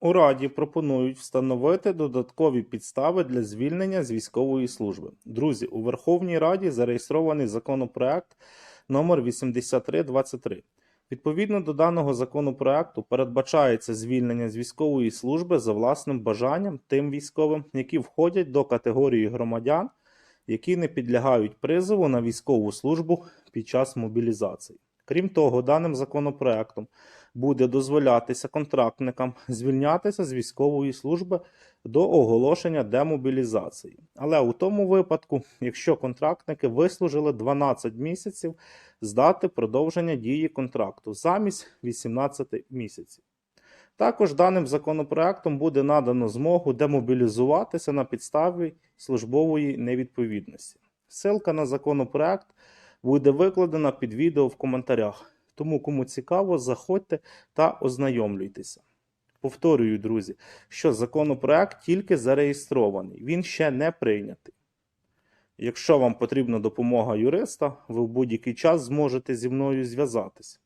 У Раді пропонують встановити додаткові підстави для звільнення з військової служби. Друзі, у Верховній Раді зареєстрований законопроект номер 8323. Відповідно до даного законопроекту передбачається звільнення з військової служби за власним бажанням тим військовим, які входять до категорії громадян, які не підлягають призову на військову службу під час мобілізації. Крім того, даним законопроектом буде дозволятися контрактникам звільнятися з військової служби до оголошення демобілізації. Але у тому випадку, якщо контрактники вислужили 12 місяців з дати продовження дії контракту замість 18 місяців. Також даним законопроектом буде надано змогу демобілізуватися на підставі службової невідповідності. Ссылка на законопроект буде викладена під відео в коментарях. Тому, кому цікаво, заходьте та ознайомлюйтеся. Повторюю, друзі, що законопроект тільки зареєстрований, він ще не прийнятий. Якщо вам потрібна допомога юриста, ви в будь-який час зможете зі мною зв'язатися.